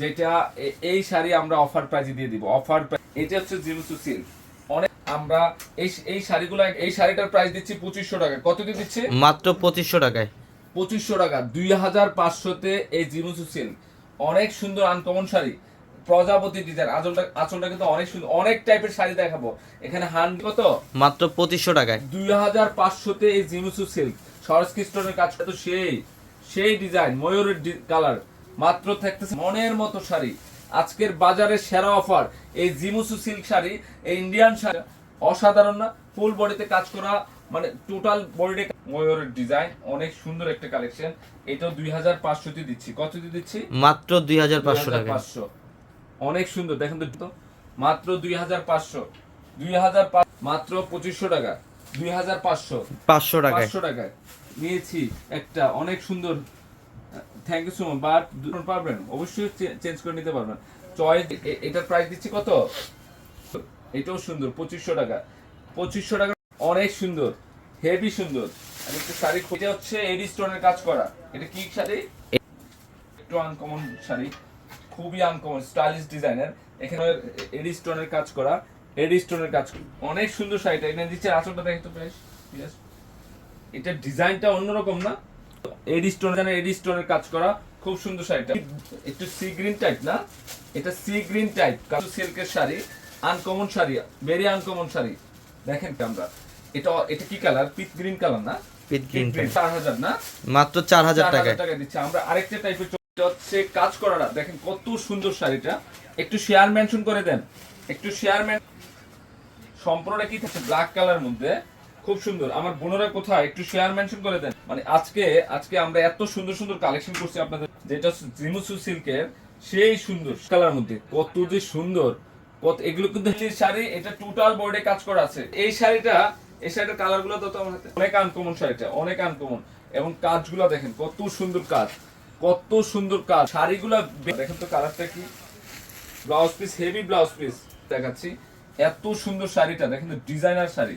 যেটা এই শাড়ি আমরা অফার প্রাইজে দিয়ে দিব। অফার এটা হচ্ছে জিমসু সিল্ক অনেক আমরা এই এই শাড়িগুলো এই শাড়িটার প্রাইস দিচ্ছি পঁচিশশো টাকা কত দিয়ে দিচ্ছি? মাত্র পঁচিশশো টাকায়। পঁচিশশো টাকা। দুই হাজার পাঁচশোতে এই জিমুসু সিল্ক অনেক সুন্দর আনকমন শাড়ি। প্রজাপতি ডিজাইন আঁচলটা আঁচলটা কিন্তু অনেক সুন্দর। অনেক টাইপের শাড়ি দেখাবো। এখানে হান কত? মাত্র পঁচিশশো টাকায়। দুই হাজার পাঁচশোতে এই জিমুসু সিল্ক সরস খ্রিস্টনের কাজটা তো সেই। সেই ডিজাইন ময়ূরের কালার মাত্র থাকতেছে মনের মতো শাড়ি। আজকের বাজারে সেরা অফার। এই জিমুসু সিল্ক শাড়ি এই ইন্ডিয়ান শাড়ি অসাধারণ না? ফুল বডিতে কাজ করা মানে টোটাল বডিতে ময়ূরের ডিজাইন অনেক সুন্দর একটা কালেকশন। এটাও দুই হাজার পাঁচশোতে দিচ্ছি। কত দিচ্ছি? মাত্র দুই হাজার পাঁচশো টাকায় 2500 অনেক সুন্দর দেখেন তো। মাত্র দুই হাজার পাঁচশো। দুই হাজার মাত্র পঁচিশশো টাকা। দুই হাজার পাঁচশো। পাঁচশো টাকা পাঁচশো টাকায়। নিয়েছি একটা অনেক সুন্দর thank you so much but পারবেন অবশ্যই চেঞ্জ করে নিতে পারবেন। চয়েস এটার প্রাইস দিচ্ছি কত? এটাও সুন্দর, পঁচিশশো টাকা। পঁচিশশো টাকা অনেক সুন্দর হেভি সুন্দর। আর একটা শাড়ি খুঁজে হচ্ছে এডি স্টোনের কাজ করা। এটা কি শাড়ি? একটু আনকমন শাড়ি, খুবই আনকমন স্টাইলিশ ডিজাইনের এখানে এডি স্টোনের কাজ করা এডি স্টোনের কাজ অনেক সুন্দর শাড়িটা। এখানে দিচ্ছে আঁচলটা দেখে তো বেশ। ঠিক এটা ডিজাইনটা অন্যরকম না। এডি স্টোন জানে এডি স্টোনের কাজ করা খুব সুন্দর শাড়িটা। একটু সি গ্রিন টাইপ না? এটা সি গ্রিন টাইপ কাজু সিল্কের sari uncommon sari very uncommon sari. দেখেন আমরা এটা এটা কি কালার? পিট গ্রিন কালার না? পিট গ্রিন চার হাজার না? মাত্র চার হাজার টাকায়। টাকা দিচ্ছে। আমরা আরেকটা টাইপের হচ্ছে কাজ করাটা দেখেন কত সুন্দর শাড়িটা। একটু শেয়ার মেনশন করে দেন। একটু শেয়ার মেন সম্পূর্ণটা কি থাকছে? ব্ল্যাক কালার মধ্যে। খুব সুন্দর। আমার বোনেরা কোথায় একটু শেয়ার মেনশন করে দেন। মানে আজকে আজকে আমরা এত সুন্দর সুন্দর কালেকশন করছি আপনাদের। যেটা জিমুসু সিল্কের সেই সুন্দর কালার মধ্যে। কত যে সুন্দর। কত, এগুলো কিন্তু শাড়ি, এটা টোটাল বোর্ডে কাজ করা আছে। এই শাড়িটা, এই শাড়িটার কালারগুলো তো অনেক আনকমন শাড়িটা অনেক আনকমন এবং কাজগুলো দেখেন, কত সুন্দর কাজ। কত সুন্দর কাজ। শাড়িগুলো দেখেন তো কালারটা কি? Blouse piece heavy blouse piece দেখাচ্ছি। এত সুন্দর শাড়িটা, দেখেন তো ডিজাইনার শাড়ি।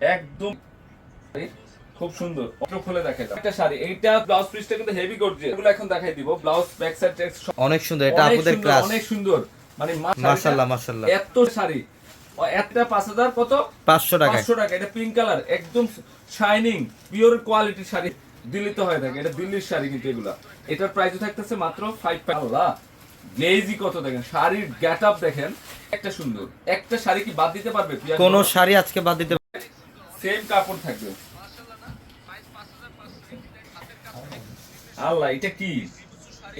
একদম খুব সুন্দর। অটো খুলে দেখে দাও একটা শাড়ি। এইটা ব্লাউজ পিসটা কিন্তু হেভি গর্জিয়াস এগুলো এখন দেখাই দিব। ব্লাউজ ব্যাক সাইড অনেক সুন্দর। এটা আপুদের ক্লাস অনেক সুন্দর। মানে মা- মাশাল্লাহ শাড়িটা মাশাল্লাহ এত শাড়ি। ও একটা পাঁচ হাজার কত? পাঁচশো টাকায় পাঁচশো টাকা। এটা পিঙ্ক কালার একদম শাইনিং পিওর কোয়ালিটির শাড়ি। দিল্লিতে হয়ে থাকে। এটা দিল্লির শাড়ি কিন্তু এগুলা। এটার প্রাইস থাকতেছে মাত্র ফাইভ আল্লাহ। গ্লেজি কত দেখেন? শাড়ির গেট আপ দেখেন একটা সুন্দর। একটা শাড়ি কি বাদ দিতে পারবে? কোন শাড়ি আজকে বাদ দিতে সেম কাপড় থাকবে। আল্লাহ এটা কি?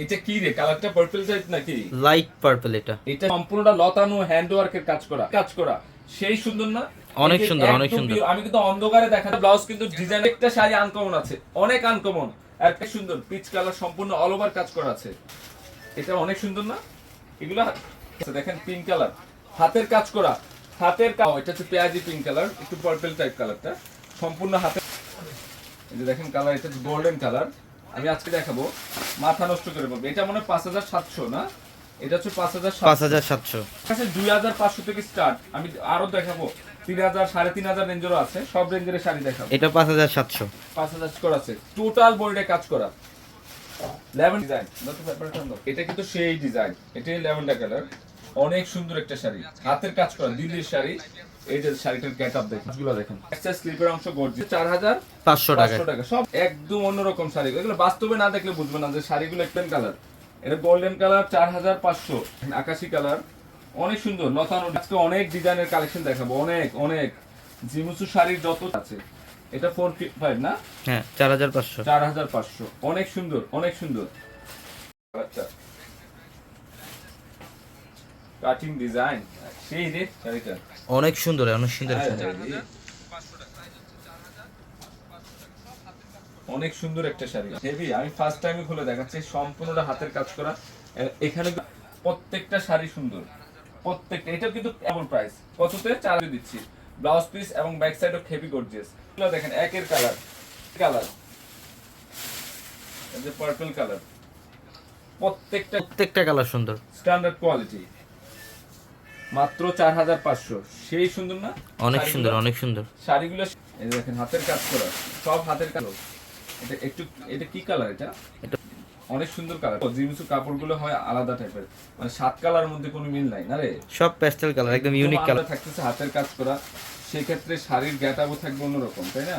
এটা কি রে? কালারটা পার্পল টাইপ নাকি? লাইট পার্পল এটা। এটা সম্পূর্ণটা লতানো হ্যান্ড ওয়ার্কের কাজ করা। কাজ করা। সেই সুন্দর না? অনেক সুন্দর, অনেক সুন্দর। আমি কিন্তু অন্ধকারে দেখা ব্লাউজ কিন্তু ডিজাইন একটা শাড়ি আনকমন আছে। অনেক আনকমন আর কি সুন্দর। পিচ কালার সম্পূর্ণ অল ওভার কাজ করা আছে। এটা অনেক সুন্দর না? এগুলো দেখেন পিঙ্ক কালার হাতের কাজ করা। হাতের কাজ এটা হচ্ছে পেঁয়াজি পিঙ্ক কালার একটু পার্পল টাইপ কালারটা সম্পূর্ণ হাতে এই যে দেখেন কালার এটা হচ্ছে গোল্ডেন কালার আমি আজকে দেখাবো মাথা নষ্ট করে বলব। এটা মনে হয় পাঁচ হাজার সাতশো না? এটা হচ্ছে পাঁচ হাজার পাঁচ হাজার সাতশো। কাছে দুই হাজার পাঁচশো থেকে স্টার্ট আমি আরও দেখাবো তিন হাজার সাড়ে তিন হাজার রেঞ্জেরও আছে সব রেঞ্জের শাড়ি দেখাবো। এটা পাঁচ হাজার সাতশো। পাঁচ হাজার করা আছে। টোটাল বোর্ডে কাজ করা। লেভেন ডিজাইন এটা কিন্তু সেই ডিজাইন এটাই ল্যাভেন্ডার কালার অনেক সুন্দর একটা শাড়ি। হাতের কাজ করা দিল্লির শাড়ি। এই যে শাড়িটার গেট আপ দেখেন। গুলো দেখেন। একটা স্লিপের অংশ গর্জি চার হাজার পাঁচশো টাকা। সব একদম অন্যরকম শাড়ি। এগুলো বাস্তবে না দেখলে বুঝবে না যে শাড়িগুলো একদম কালার এটা গোল্ডেন কালার চার হাজার পাঁচশো। আকাশি কালার অনেক সুন্দর লতানো আজকে অনেক ডিজাইনের কালেকশন দেখাবো। অনেক অনেক। জিমুসু শাড়ির যত আছে। এটা ফোর ফাইভ না? হ্যাঁ চার হাজার পাঁচশো। চার হাজার পাঁচশো। অনেক সুন্দর অনেক সুন্দর। আচ্ছা। Cutting design. সেই রে শাড়িটা অনেক সুন্দর অনেক সুন্দর হ্যাঁ, অনেক সুন্দর একটা শাড়ি। হেভি আমি ফার্স্ট টাইমে খুলে দেখাচ্ছি সম্পূর্ণটা হাতের কাজ করা। এখানে প্রত্যেকটা শাড়ি সুন্দর। প্রত্যেকটা এটা কিন্তু কেমন প্রাইস কততে? চার দিচ্ছি। ব্লাউজ পিস এবং back side of heavy gorgeous দেখেন একের কালার কালার এই যে পার্পল কালার প্রত্যেকটা প্রত্যেকটা কালার সুন্দর। স্ট্যান্ডার্ড কোয়ালিটি মাত্র চার হাজার পাঁচশো। সেই সুন্দর না? অনেক সুন্দর অনেক সুন্দর। শাড়িগুলো এই দেখেন হাতের কাজ করা। সব হাতের কাজ। এটা একটু এটা কি কালার এটা? অনেক সুন্দর কালার জিমিসু কাপড়গুলো হয় আলাদা টাইপের মানে সাত কালার মধ্যে কোনো মিল নাই না রে? সব প্যাস্টেল কালার একদম ইউনিক কালার থাকতেছে হাতের কাজ করা। সেক্ষেত্রে শাড়ির গ্যাটাবও থাকবে অন্যরকম তাই না?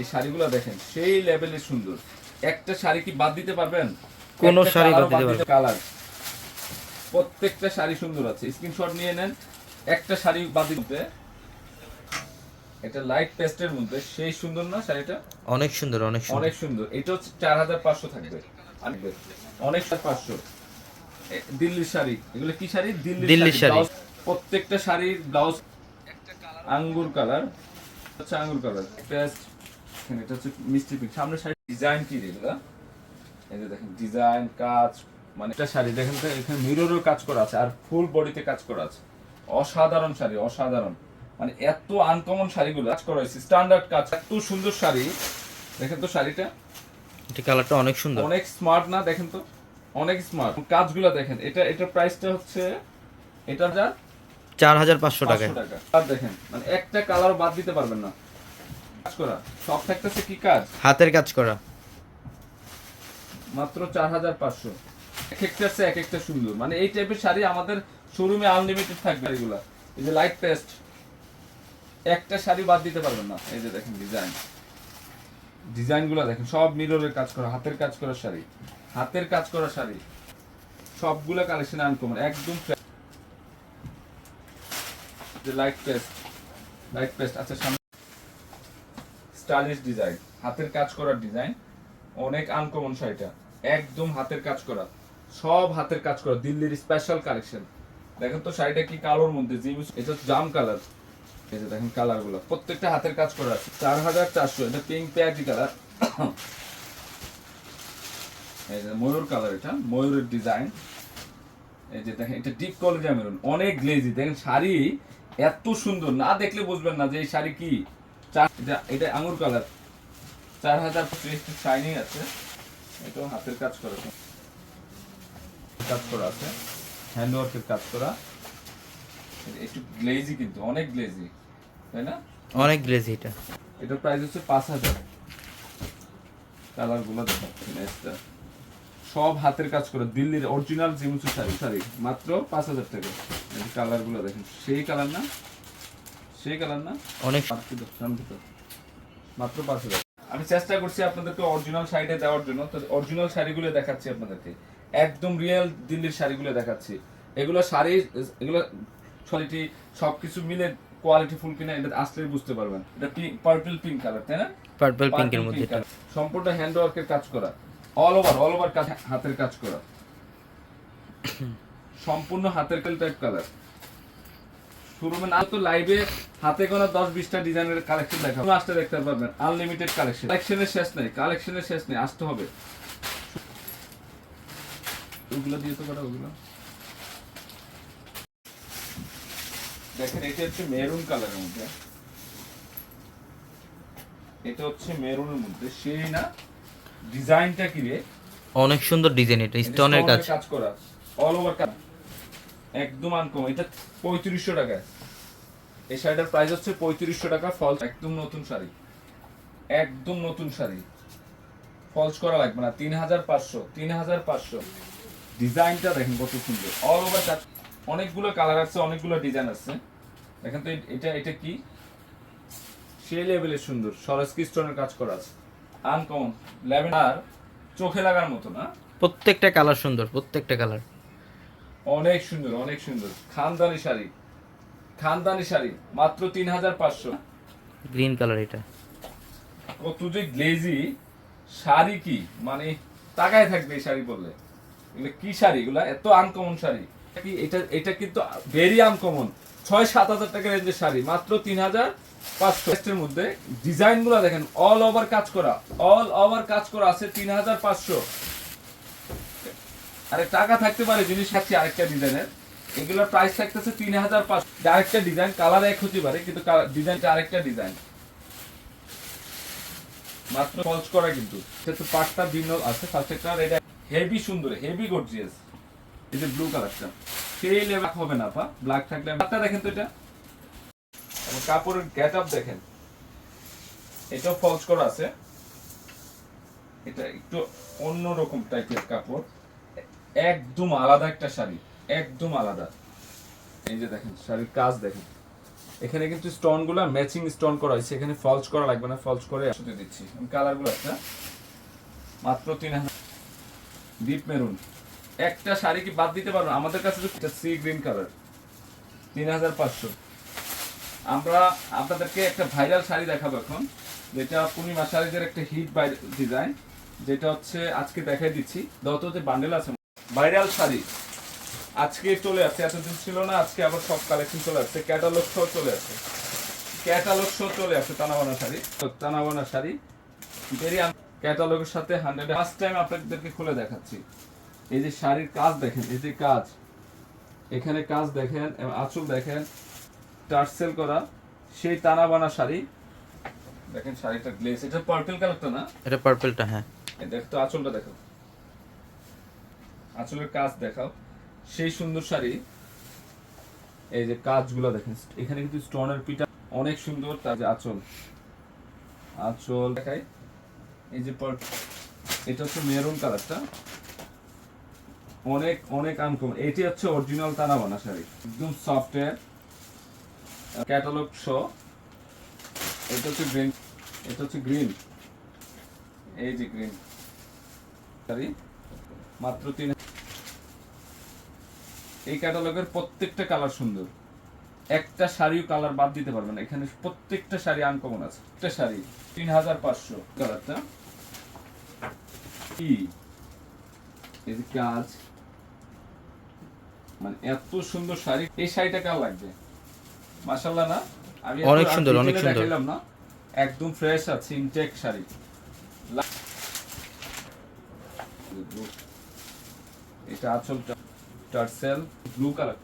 এই শাড়িগুলো দেখেন সেই লেভেলে সুন্দর। একটা শাড়ি কি বাদ দিতে পারবেন? কোনো শাড়ি বাদ দিতে কালার প্রত্যেকটা শাড়ি সুন্দর আছে। স্ক্রিনশট নিয়ে নেন। একটা শাড়ি বাদ দিতে। এটা লাইট পেস্টের মধ্যে। সেই সুন্দর না শাড়িটা? অনেক সুন্দর অনেক সুন্দর। অনেক সুন্দর। এটা হচ্ছে চার হাজার পাঁচশো থাকবে। অনেক পাঁচশো। দিল্লির শাড়ি। এগুলো কি শাড়ি? দিল্লির দিল্লির শাড়ি। প্রত্যেকটা শাড়ির ব্লাউজ আঙ্গুর কালার। হচ্ছে আঙ্গুর কালার। পেস্ট এটা হচ্ছে মিষ্টি পিঙ্ক সামনে শাড়ি ডিজাইন কি রে এই যে দেখেন ডিজাইন কাজ মানে একটা শাড়ি দেখেন তো এখানে মিররের কাজ করা আছে আর ফুল বডিতে কাজ করা আছে। অসাধারণ শাড়ি অসাধারণ। মানে এত আনকমন শাড়িগুলো কাজ করা হয়েছে স্ট্যান্ডার্ড কাজ এত সুন্দর শাড়ি। দেখেন তো শাড়িটা? এটা কালারটা অনেক সুন্দর। অনেক স্মার্ট না দেখেন তো? অনেক স্মার্ট কাজগুলো দেখেন এটা এটার প্রাইসটা হচ্ছে এটা যা চার হাজার পাঁচশো টাকা। আর দেখেন মানে একটা কালার বাদ দিতে পারবেন না। কাজ করা। সব থাকতেছে কি কাজ? হাতের কাজ করা। মাত্র চার হাজার পাঁচশো। এক একটা এক একটা সুন্দর। মানে এই টাইপের শাড়ি আমাদের শোরুমে আনলিমিটেড থাকবে এগুলা। এই যে লাইট পেস্ট একটা শাড়ি বাদ দিতে পারবেন না। এই যে দেখেন ডিজাইন ডিজাইনগুলো দেখেন, সব মিররের কাজ করা, হাতের কাজ করা শাড়ি। হাতের কাজ করা শাড়ি। সবগুলো কালেকশন আনকমন একদম লাইট পেস্ট লাইট পেস্ট আচ্ছা সামনে। স্টাইলিশ ডিজাইন হাতের কাজ করার ডিজাইন অনেক আনকমন শাড়িটা। একদম হাতের কাজ করা। সব হাতের কাজ করা। দিল্লির স্পেশাল কালেকশন দেখেন তো শাড়িটা কি কালোর মধ্যে এটা জাম কালার এই যে দেখেন কালারগুলো। প্রত্যেকটা হাতের কাজ করা আছে। চার হাজার চারশো, এটা পিঙ্ক পেয়াজি কালার এই যে ময়ূর কালার এটা, ময়ূরের ডিজাইন এই যে দেখেন, এটা ডিপ মেরুন অনেক গ্লেজি দেখেন শাড়ি এত সুন্দর। না দেখলে বুঝবেন না যে এই শাড়ি কি। এটা এটা আঙুর কালার চার হাজার শাইনিং আছে। এটাও হাতের কাজ করা আছে। কাজ করা আছে। হ্যান্ড ওয়ার্কের কাজ করা। একটু গ্লেজি কিন্তু অনেক গ্লেজি তাই না? অনেক গ্লেজি এটা। এটার প্রাইস হচ্ছে পাঁচ হাজার। কালারগুলো দেখাচ্ছি নেক্সটটা সব হাতের কাজ করে দিল্লির অরিজিনাল জিমুসু শাড়ি শাড়ি মাত্র পাঁচ হাজার টাকা। কালারগুলো দেখেন সেই কালার না? সেই কালার না? অনেক মাত্র পাঁচ হাজার। আমি চেষ্টা করছি আপনাদেরকে অরিজিনাল শাড়িটা দেওয়ার জন্য। তো অরিজিনাল শাড়িগুলো দেখাচ্ছি আপনাদেরকে। একদম রিয়েল দিল্লির শাড়িগুলো দেখাচ্ছি। এগুলো শাড়ি এগুলো কোয়ালিটি সবকিছু মিলে কোয়ালিটি ফুল কিনা এটা আসলে বুঝতে পারবেন। এটা পার্পল পিঙ্ক কালার তাই না? পার্পল Purple পিঙ্কের মধ্যে এটা। সম্পূর্ণ হ্যান্ড ওয়ার্কের কাজ করা। অল ওভার অল ওভার কাজ হাতের কাজ করা। সম্পূর্ণ হাতের কাল টাইপ কালার শোরুমে না তো লাইভে হাতে গোনা দশ বিশটা ডিজাইনের কালেকশন দেখাবো। আসতে দেখতে পারবেন আনলিমিটেড কালেকশন কালেকশনের শেষ নেই কালেকশনের শেষ নেই আসতে হবে। ওগুলো দিয়ে তো করা ওগুলো? দেখেন এটা হচ্ছে মেরুন কালারের মধ্যে। এটা হচ্ছে মেরুনের মধ্যে। সেই না ডিজাইনটা কি রে? অনেক সুন্দর ডিজাইন এটা স্টোনের কাজ। কাজ করা। অল ওভার কাজ। একদম আনকম এটা পঁয়ত্রিশশো টাকায় এই শাড়িটার প্রাইস হচ্ছে পঁয়ত্রিশশো টাকা। ফলস একদম নতুন শাড়ি। একদম নতুন শাড়ি। ফলস করা লাগবে না। তিন হাজার পাঁচশো। তিন হাজার পাঁচশো। ডিজাইনটা দেখেন কত সুন্দর। অল ওভার কাজ অনেকগুলো কালার আছে অনেকগুলো ডিজাইন আছে। দেখেন তো এটা এটা কি? সেই লেভেলের সুন্দর সরস্কি স্টোনের কাজ করা আছে। আনকমন ল্যাভেন্ডার চোখে লাগার মতো না? প্রত্যেকটা কালার সুন্দর প্রত্যেকটা কালার অনেক সুন্দর অনেক সুন্দর। খানদানি শাড়ি খানদানি শাড়ি মাত্র তিন হাজার পাঁচশো। গ্রিন কালার এটা। কত যে গ্লেজি শাড়ি কি? মানে তাকায় থাকবে এই শাড়ি পরলে। এগুলো কি শাড়ি? এগুলা এত আনকমন শাড়ি। এটা এটা কিন্তু ভেরি আনকমন ছয়, সাত হাজার টাকা রেঞ্জের শাড়ি, মাত্র তিন হাজার পাঁচশো। মধ্যে ডিজাইনগুলো দেখেন অল ওভার কাজ করা অল ওভার কাজ করা আছে তিন হাজার পাঁচশো। আরে টাকা থাকতে পারে, জিনিস থাকছে আরেকটা ডিজাইনের এগুলোর প্রাইস থাকতেছে তিন হাজার পাঁচশো। আরেকটা ডিজাইন কালার এক হতে পারে, কিন্তু ডিজাইনটা আরেকটা ডিজাইন মাত্র ফলস করা কিন্তু। সেটা পাটটা ভিন্ন আছে ফার্স্ট এটা হেভি সুন্দর হেভি গর্জিয়াস এই যে ব্লু কালারটা সেই লেভেল হবে না পা ব্ল্যাক থাকলে হাতটা দেখেন তো এটা। কাপড়ের গেট আপ দেখেন। এটাও ফলস করা আছে। এটা একটু অন্যরকম টাইপের কাপড়। একদম আলাদা একটা শাড়ি। একদম আলাদা। এই যে দেখেন, শাড়ির কাজ দেখেন। এখানে কিন্তু স্টোনগুলো ম্যাচিং স্টোন করা হয়েছে। এখানে ফলস করা লাগবে না ফলস করে দিচ্ছি। কালারগুলো একটা মাত্র তিন হাজার ডিপ মেরুন একটা শাড়ি কি বাদ দিতে পারব? আমাদের কাছে সি গ্রিন কালার তিন হাজার পাঁচশো। আমরা আপনাদেরকে একটা ভাইরাল শাড়ি দেখাবো এখন, যেটা পূর্ণিমা শাড়িদের একটা হিট ডিজাইন যেটা হচ্ছে আজকে দেখাই দিচ্ছি। যত যে বান্ডেল আছে ভাইরাল শাড়ি। আজকে চলে আসছে, এতদিন ছিল না, আজকে আবার সব কালেকশন চলে আসছে। ক্যাটালগ সহ চলে আসছে। ক্যাটালগ সহ চলে আসছে টানাবানা শাড়ি। টানাবানা শাড়ি। ভেরি ক্যাটালগের সাথে হান্ড্রেড ফার্স্ট টাইম আপনাদেরকে খুলে দেখাচ্ছি। এই যে শাড়ির কাজ দেখেন এই যে কাজ। এখানে কাজ দেখেন আঁচল দেখেন টার্সেল করা সেই টানাবানা শাড়ি। দেখেন শাড়িটা গ্লেস এটা পার্পল কালারটা না? এটা পার্পলটা হ্যাঁ। এই দেখ তো আঁচলটা দেখো আঁচলের কাজ দেখাও। সেই সুন্দর শাড়ি। এই যে কাজগুলো দেখেন এখানে কিন্তু স্টোনের পিটা অনেক সুন্দর তার যে আঁচল। আঁচল দেখাই। এই যে এটা হচ্ছে মেরুন কালারটা। অনেক অনেক আনকমন এটি হচ্ছে অরিজিনাল তানাবানা শাড়ি। একদম সফটওয়্যার ক্যাটালগ শো এটা হচ্ছে গ্রিন এটা হচ্ছে গ্রিন এই যে গ্রিন শাড়ি। মাত্র তিন এই ক্যাটালগের প্রত্যেকটা কালার সুন্দর। একটা শাড়িও কালার বাদ দিতে পারবেন না। এখানে প্রত্যেকটা শাড়ি আনকমন আছে। একটা শাড়ি তিন হাজার পাঁচশো কালারটা। কি? এই যে কাজ। মানে এত সুন্দর শাড়ি এই শাড়িটা কার লাগবে। মাশাল্লাহ না? আমি অনেক সুন্দর, অনেক সুন্দর। দেখাইলাম না। একদম ফ্রেশ আছে ইনটেক শাড়ি। এটা আঁচলটা টার্সেল ব্লু কালার